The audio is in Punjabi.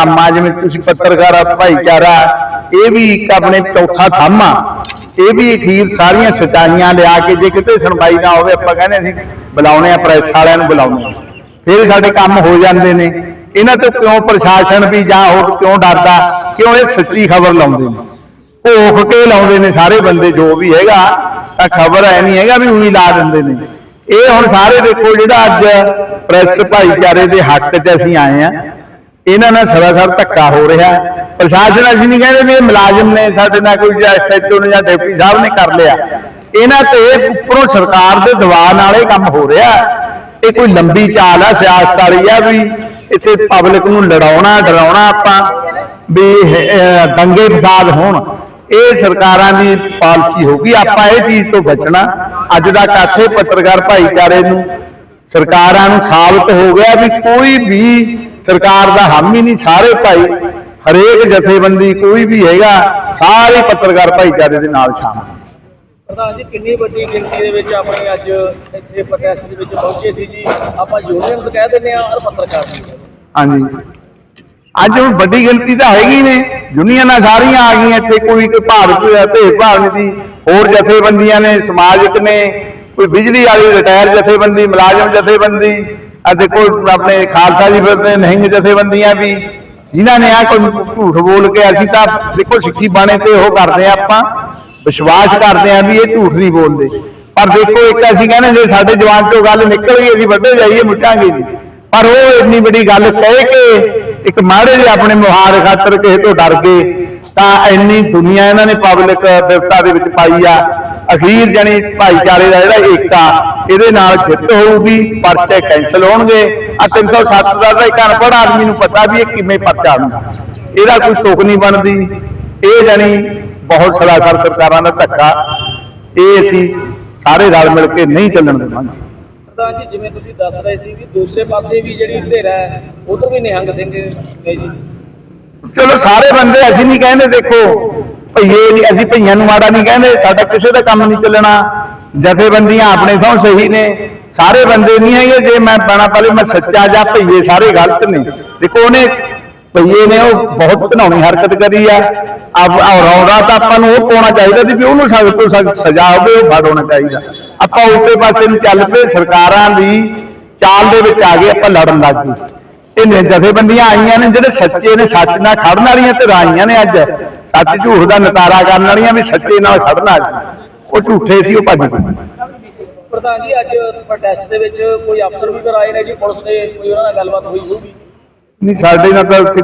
ਕੰਮ ਆ, ਜਿਵੇਂ ਤੁਸੀਂ ਪੱਤਰਕਾਰ ਭਾਈਚਾਰਾ ਇਹ ਵੀ ਇੱਕ ਆਪਣੇ ਚੌਥਾ ਥੰਮ ਆ। ਇਹ ਵੀ ਅਖੀਰ ਸਾਰੀਆਂ ਸਚਾਈਆਂ ਲਿਆ ਕੇ ਜੇ ਕਿਤੇ ਸੁਣਵਾਈ ਨਾ ਹੋਵੇ, ਆਪਾਂ ਕਹਿੰਦੇ ਅਸੀਂ ਬੁਲਾਉਣੇ ਆ, ਪ੍ਰੈਸ ਵਾਲਿਆਂ ਨੂੰ ਬੁਲਾਉਣੇ ਫਿਰ ਸਾਡੇ ਕੰਮ ਹੋ ਜਾਂਦੇ ਨੇ। ਇਹਨਾਂ ਤੋਂ ਕਿਉਂ ਪ੍ਰਸ਼ਾਸਨ ਵੀ ਜਾਂ ਹੋਰ ਕਿਉਂ ਡਰਦਾ? ਕਿਉਂ ਇਹ ਸੱਚੀ ਖਬਰ ਲਾਉਂਦੇ ਨੇ? ਭੋਖ ਕੇ ਲਾਉਂਦੇ ਨੇ ਸਾਰੇ ਬੰਦੇ, ਜੋ ਵੀ ਹੈਗਾ, ਤਾਂ ਖਬਰ ਐ ਨਹੀਂ ਹੈਗਾ ਵੀ ਉਹੀ ਲਾ ਦਿੰਦੇ ਨੇ। ਇਹ ਹੁਣ ਸਾਰੇ ਦੇਖੋ ਜਿਹੜਾ ਅੱਜ ਪ੍ਰੈਸ ਭਾਈਚਾਰੇ ਦੇ ਹੱਕ 'ਚ ਅਸੀਂ ਆਏ ਆ ਇਹਨਾਂ ਨਾਲ ਸਰਾਸਰ ਧੱਕਾ ਹੋ ਰਿਹਾ ਪ੍ਰਸ਼ਾਸਨ ਅਸੀਂ ਨਹੀਂ ਕਹਿੰਦੇ ਵੀ ਇਹ ਮੁਲਾਜ਼ਮ ਨੇ, ਸਾਡੇ ਨਾਲ ਕੋਈ ਐਸਐਚਓ ਨੇ ਜਾਂ ਡਿਪਟੀ ਸਾਹਿਬ ਨੇ ਕਰ ਲਿਆ। ਇਹਨਾਂ ਤੇ ਉੱਪਰੋਂ ਸਰਕਾਰ ਦੇ ਦਬਾਅ ਨਾਲ ਇਹ ਕੰਮ ਹੋ ਰਿਹਾ ਇਹ ਕੋਈ ਲੰਬੀ ਚਾਲ ਆ, ਸਿਆਸਤ ਵਾਲੀ ਆ ਵੀ ਇੱਥੇ ਪਬਲਿਕ ਨੂੰ ਲੜਾਉਣਾ, ਡਰਾਉਣਾ ਆਪਾਂ ਵੀ ਦੰਗੇ ਫਸਾਦ ਹੋਣ। ਇਹ ਸਰਕਾਰਾਂ ਦੀ ਪਾਲਿਸੀ ਹੋਗੀ ਆਪਾਂ ਇਹ ਚੀਜ਼ ਤੋਂ ਬਚਣਾ। ਅੱਜ ਦਾ ਕਾਥੇ ਪੱਤਰਕਾਰ ਭਾਈਚਾਰੇ ਨੂੰ। ਸਰਕਾਰਾਂ ਨੂੰ ਸਾਬਤ ਹੋ ਗਿਆ ਵੀ ਕੋਈ ਵੀ ਸਰਕਾਰ ਦਾ ਹਾਮੀ ਨਹੀਂ ਸਾਰੇ ਭਾਈ ਹਰੇਕ ਜਥੇਬੰਦੀ ਕੋਈ ਵੀ ਹੈਗਾ ਸਾਰੇ ਪੱਤਰਕਾਰ ਭਾਈਚਾਰੇ ਦੇ ਨਾਲ ਸ਼ਾਮਲ ਪ੍ਰਧਾਨ ਜੀ ਕਿੰਨੀ ਵੱਡੀ ਗਿਣਤੀ ਦੇ ਵਿੱਚ ਆਪਣੇ ਅੱਜ ਇੱਥੇ ਪ੍ਰੋਟੈਸਟ ਦੇ ਵਿੱਚ ਪਹੁੰਚੇ ਸੀ ਜੀ? ਆਪਾਂ ਯੂਨੀਅਨਸ ਕਹਿ ਦਿੰਦੇ ਆ ਔਰ ਪੱਤਰਕਾਰ ਵੀ ਹਾਂਜੀ। ਅੱਜ ਹੁਣ ਵੱਡੀ ਗਿਣਤੀ ਤਾਂ ਹੈਗੀ ਨੇ ਯੂਨੀਅਨਾਂ ਸਾਰੀਆਂ ਆ ਗਈਆਂ ਇੱਥੇ ਕੋਈ ਕੋਈ ਭਾਵ ਕੋਈ ਭੇਦਭਾਵ ਨਹੀਂ ਦੀ ਹੋਰ ਜਥੇਬੰਦੀਆਂ ਨੇ ਸਮਾਜਿਕ ਨੇ ਕੋਈ ਬਿਜਲੀ ਵਾਲੀ ਰਿਟਾਇਰ ਜਥੇਬੰਦੀ ਮੁਲਾਜ਼ਮ ਜਥੇਬੰਦੀ ਅਤੇ ਕੋਈ ਆਪਣੇ ਖਾਲਸਾ ਜੀ ਫਿਰਦੇ ਨਿਹੰਗ ਜਥੇਬੰਦੀਆਂ ਵੀ, ਜਿਨ੍ਹਾਂ ਨੇ ਆ ਕੋਈ ਝੂਠ ਬੋਲ ਕੇ ਅਸੀਂ ਤਾਂ ਦੇਖੋ, ਸਿੱਖੀ ਬਾਣੇ ਤੇ ਉਹ ਕਰਦੇ ਆ ਆਪਾਂ, ਵਿਸ਼ਵਾਸ ਕਰਦੇ ਆ ਵੀ ਇਹ ਝੂਠ ਨਹੀਂ ਬੋਲਦੇ। ਪਰ ਦੇਖੋ, ਇੱਕ ਅਸੀਂ ਕਹਿੰਦੇ ਜੇ ਸਾਡੇ ਜਵਾਨ ਤੋਂ ਗੱਲ ਨਿਕਲ ਗਈ, ਅਸੀਂ ਵੱਡੇ ਜਾਈਏ, ਮੁੱਟਾਂਗੇ ਜੀ ਪਰ ਉਹ ਇੰਨੀ ਵੱਡੀ ਗੱਲ ਕਹਿ ਕੇ, ਇੱਕ ਮਾੜੇ ਜਿਹੇ ਆਪਣੇ ਮੁਹਾਰ ਖਾਤਰ ਕਿਸੇ ਤੋਂ ਡਰ ਗਏ, ਤਾਂ ਇੰਨੀ ਦੁਨੀਆ ਇਹਨਾਂ ਨੇ ਪਬਲਿਕ ਵਿਵਸਥਾ ਦੇ ਵਿੱਚ ਪਾਈ ਆ। ਅਖੀਰ ਜਣੀ ਭਾਈਚਾਰੇ ਦਾ ਜਿਹੜਾ ਏਕਾ ਇਹਦੇ ਨਾਲ ਜਿੱਤ ਹੋਊਗੀ ਪਰਚੇ ਕੈਂਸਲ ਹੋਣਗੇ ਆ 307 ਦਾ ਤਾਂ ਇੱਕ ਅਨਪੜ੍ਹ ਆਦਮੀ ਨੂੰ ਪਤਾ ਵੀ ਇਹ ਕਿਵੇਂ ਪਰਚਾ ਹੁੰਦਾ। ਇਹਦਾ ਕੋਈ ਤੁਕ ਨਹੀਂ ਬਣਦੀ। ਇਹ ਜਣੀ ਬਹੁਤ ਸਰਾਸਰ ਸਰਕਾਰਾਂ ਦਾ ਧੱਕਾ। ਇਹ ਅਸੀਂ ਸਾਰੇ ਰਲ ਮਿਲ ਕੇ ਨਹੀਂ ਚੱਲਣ ਦੇਵਾਂਗੇ। ਜੀ ਜਿਵੇਂ ਤੁਸੀਂ ਦੱਸ ਰਹੇ ਸੀ ਕਿ ਦੂਸਰੇ ਪਾਸੇ ਵੀ ਜਿਹੜੀ ਧਿਰ ਹੈ ਉਧਰ ਵੀ ਨਿਹੰਗ ਸਿੰਘ ਨੇ ਜੀ। ਚਲੋ ਸਾਰੇ ਬੰਦੇ ਅਸੀਂ ਨਹੀਂ ਕਹਿੰਦੇ ਦੇਖੋ। ਭਈਏ ਨਹੀਂ, ਅਸੀਂ ਭਈਆਂ ਨੂੰ ਮਾੜਾ ਨਹੀਂ ਕਹਿੰਦੇ, ਸਾਡਾ ਕਿਸੇ ਦਾ ਕੰਮ ਨਹੀਂ ਚੱਲਣਾ। ਜਥੇਬੰਦੀਆਂ ਆਪਣੇ ਸੌ ਸਹੀ ਨੇ। ਸਾਰੇ ਬੰਦੇ ਨਹੀਂ ਹੈਗੇ, ਜੇ ਮੈਂ ਬਣਾ ਪਹਿਲੇ ਮੈਂ ਸੱਚਾ ਜਾਂ ਭਈਏ, ਸਾਰੇ ਗਲਤ ਨੇ। ਦੇਖੋ, ਉਹਨੇ ਭਈਏ ਨੇ ਉਹ ਬਹੁਤ ਘਨਾਉਣੀ ਹਰਕਤ ਕਰੀ ਆ। ਆਪ ਰੌਦਾ ਤਾਂ ਆਪਾਂ ਨੂੰ ਉਹ ਪਾਉਣਾ ਚਾਹੀਦਾ ਸੀ ਵੀ ਉਹਨੂੰ ਸਖਤ ਤੋਂ ਸਖਤ ਸਜ਼ਾ ਹੋਵੇ, ਉਹ ਫੜ ਹੋਣਾ ਚਾਹੀਦਾ। ਆਪਾਂ ਉਲਟੇ ਪਾਸੇ ਨੂੰ ਚੱਲ ਪਏ, ਸਰਕਾਰਾਂ ਦੀ ਚਾਲ ਦੇ ਵਿੱਚ ਆ ਗਏ, ਆਪਾਂ ਲੜਨ ਲੱਗ ਗਏ। ਇਹ ਨੇ ਜਥੇਬੰਦੀਆਂ ਆਈਆਂ ਨੇ ਜਿਹੜੇ ਸੱਚੇ ਨੇ ਸੱਚ ਨਾਲ ਖੜਨ ਵਾਲੀਆਂ ਤੇ ਆਈਆਂ ਨੇ ਅੱਜ। ਸੱਚ ਝੂਠ ਦਾ ਨਤਾਰਾ ਕਰਨ ਵਾਲੀਆਂ ਵੀ ਸੱਚੇ ਨਾਲ ਖੜਨਾ ਸੀ ਉਹ ਝੂਠੇ ਸੀ ਉਹ ਭੱਜ ਗਏ। ਪ੍ਰਧਾਨ ਜੀ ਅੱਜ ਪ੍ਰੋਟੈਸਟ ਦੇ ਵਿੱਚ ਕੋਈ ਅਫਸਰ ਵੀ ਕਰਾਏ ਨੇ ਜੀ? ਪੁਲਿਸ ਦੇ ਕੋਈ ਉਹਨਾਂ ਨਾਲ ਗੱਲਬਾਤ ਹੋਈ ਹੋਊਗੀ? ਨਹੀਂ ਸਾਡੇ ਨਾਲ ਤਾਂ